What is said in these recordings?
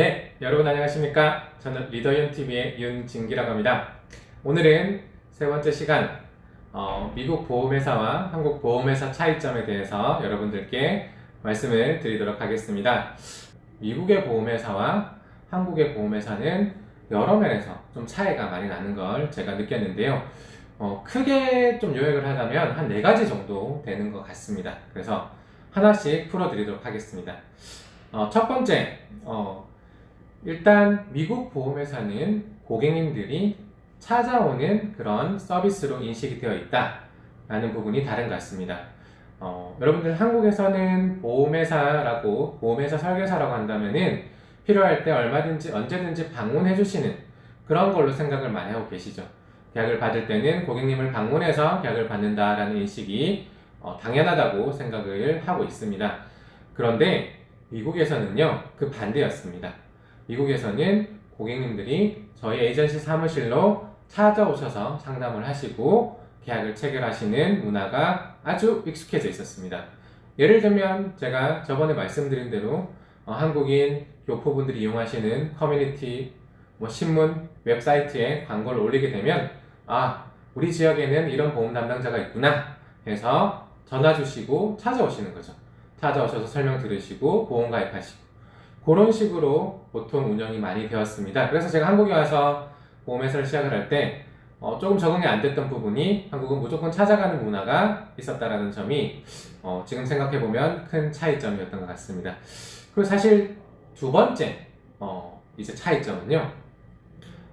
네, 여러분 안녕하십니까? 저는 리더윤TV의 윤진기라고 합니다. 오늘은 세 번째 시간, 어, 미국 보험회사와 한국 보험회사 차이점에 대해서 여러분들께 말씀을 드리도록 하겠습니다. 미국의 보험회사와 한국의 보험회사는 여러 면에서 좀 차이가 많이 나는 걸 제가 느꼈는데요. 어, 크게 좀 요약을 하자면 한 네 가지 정도 되는 것 같습니다. 그래서 하나씩 풀어드리도록 하겠습니다. 어, 첫 번째, 어, 일단 미국 보험회사는 고객님들이 찾아오는 그런 서비스로 인식이 되어 있다 라는 부분이 다른 것 같습니다. 어, 여러분들 한국에서는 보험회사라고 보험회사 설계사라고 한다면은 필요할 때 얼마든지 언제든지 방문해 주시는 그런 걸로 생각을 많이 하고 계시죠. 계약을 받을 때는 고객님을 방문해서 계약을 받는다라는 인식이 어, 당연하다고 생각을 하고 있습니다. 그런데 미국에서는요, 그 반대였습니다. 미국에서는 고객님들이 저희 에이전시 사무실로 찾아오셔서 상담을 하시고 계약을 체결하시는 문화가 아주 익숙해져 있었습니다. 예를 들면 제가 저번에 말씀드린 대로 어, 한국인 교포분들이 이용하시는 커뮤니티, 뭐 신문, 웹사이트에 광고를 올리게 되면 아 우리 지역에는 이런 보험 담당자가 있구나 해서 전화 주시고 찾아오시는 거죠. 찾아오셔서 설명 들으시고 보험 가입하시고 그런 식으로 보통 운영이 많이 되었습니다. 그래서 제가 한국에 와서 보험 회사를 시작을 할때 어, 조금 적응이 안 됐던 부분이 한국은 무조건 찾아가는 문화가 있었다라는 점이 어, 지금 생각해 보면 큰 차이점이었던 것 같습니다. 그리고 사실 두 번째 어, 이제 차이점은요.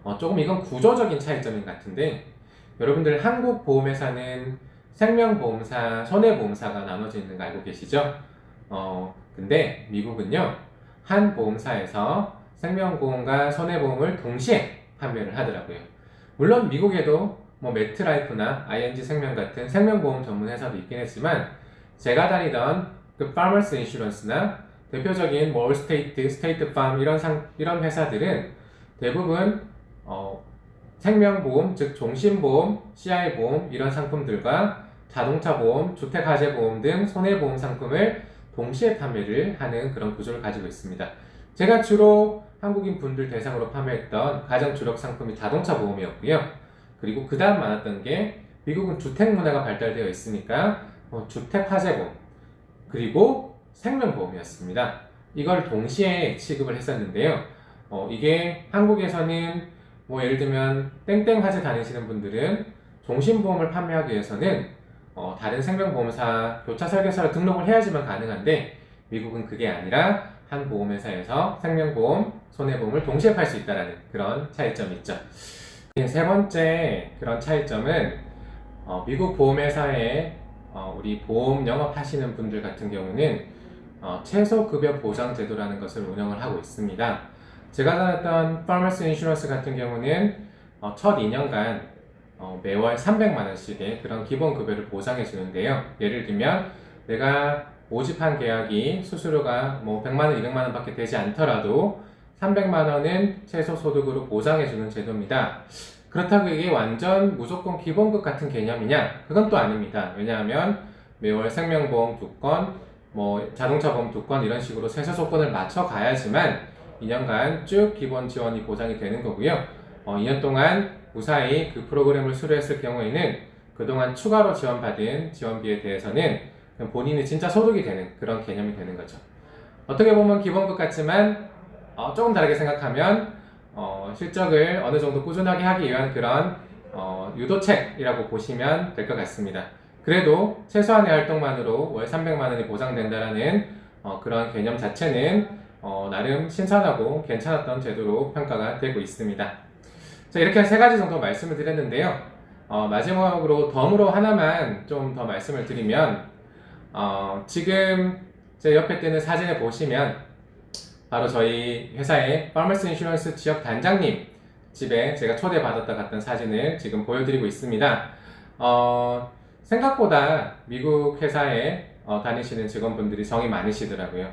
어, 조금 이건 구조적인 차이점인 것 같은데 여러분들 한국 보험회사는 생명보험사, 손해보험사가 나눠져 있는 거 알고 계시죠? 어, 근데 미국은요, 한 보험사에서 생명보험과 손해보험을 동시에 판매를 하더라고요. 물론 미국에도 뭐 매트라이프나 ING 생명 같은 생명보험 전문 회사도 있긴 했지만 제가 다니던 그 파머스 인슈런스나 대표적인 뭐 올스테이트, 스테이트 팜 이런 상, 이런 회사들은 대부분 어, 생명보험, 즉 종신보험, CI보험 이런 상품들과 자동차 보험, 주택 화재 보험 등 손해보험 상품을 동시에 판매를 하는 그런 구조를 가지고 있습니다. 제가 주로 한국인 분들 대상으로 판매했던 가장 주력 상품이 자동차 보험이었고요. 그리고 그 다음 많았던 게 미국은 주택 문화가 발달되어 있으니까 어, 주택 화재보험 그리고 생명보험이었습니다. 이걸 동시에 취급을 했었는데요. 어, 이게 한국에서는 뭐 예를 들면 땡땡 화재 다니시는 분들은 종신보험을 판매하기 위해서는 어, 다른 생명보험사 교차 설계사로 등록을 해야지만 가능한데 미국은 그게 아니라 한 보험회사에서 생명보험, 손해보험을 동시에 팔 수 있다는 그런 차이점이 있죠. 세 번째 그런 차이점은 어, 미국 보험회사에 어, 우리 보험 영업하시는 분들 같은 경우는 어, 최소 급여 보장 제도라는 것을 운영을 하고 있습니다. 제가 다녔던 파머스 인슈런스 같은 경우는 어, 첫 2년간 어, 매월 300만 원씩의 그런 기본 급여를 보장해 주는데요. 예를 들면 내가 모집한 계약이 수수료가 뭐 100만 원, 200만 원밖에 되지 않더라도 300만 원은 최소 소득으로 보장해 주는 제도입니다. 그렇다고 이게 완전 무조건 기본급 같은 개념이냐? 그건 또 아닙니다. 왜냐하면 매월 생명보험 두 건, 뭐 자동차 보험 두 건 이런 식으로 최소 조건을 맞춰 가야지만 2년간 쭉 기본 지원이 보장이 되는 거고요. 어, 2년 동안 무사히 그 프로그램을 수료했을 경우에는 그동안 추가로 지원받은 지원비에 대해서는 본인이 진짜 소득이 되는 그런 개념이 되는 거죠. 어떻게 보면 기본급 같지만 어, 조금 다르게 생각하면 어, 실적을 어느 정도 꾸준하게 하기 위한 그런 어, 유도책이라고 보시면 될 것 같습니다. 그래도 최소한의 활동만으로 월 300만 원이 보장된다라는 어, 그런 개념 자체는 어, 나름 신선하고 괜찮았던 제도로 평가가 되고 있습니다. 자, 이렇게 세 가지 정도 말씀을 드렸는데요. 어, 마지막으로 덤으로 하나만 좀 더 말씀을 드리면 어, 지금 제 옆에 뜨는 사진을 보시면 바로 저희 회사의 파머스 인슈런스 지역 단장님 집에 제가 초대받았다 갔던 사진을 지금 보여드리고 있습니다. 어, 생각보다 미국 회사에 어, 다니시는 직원분들이 정이 많으시더라고요.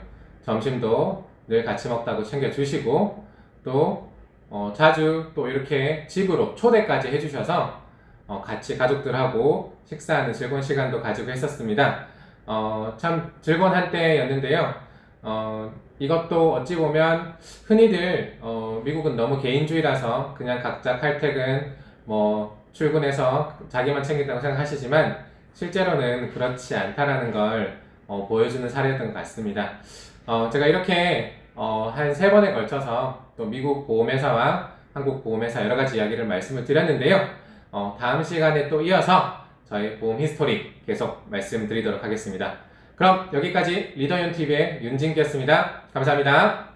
점심도 늘 같이 먹다고 챙겨주시고 또 어, 자주 또 이렇게 집으로 초대까지 해주셔서 어, 같이 가족들하고 식사하는 즐거운 시간도 가지고 했었습니다. 어, 참 즐거운 한때였는데요. 어, 이것도 어찌 보면 흔히들 어, 미국은 너무 개인주의라서 그냥 각자 칼퇴근 뭐 출근해서 자기만 챙긴다고 생각하시지만 실제로는 그렇지 않다라는 걸 어, 보여주는 사례였던 것 같습니다. 어, 제가 이렇게 어, 한 세 번에 걸쳐서 또 미국 보험회사와 한국 보험회사 여러 가지 이야기를 말씀을 드렸는데요. 어, 다음 시간에 또 이어서 저희 보험 히스토리 계속 말씀드리도록 하겠습니다. 그럼 여기까지 리더윤TV의 윤진기였습니다. 감사합니다.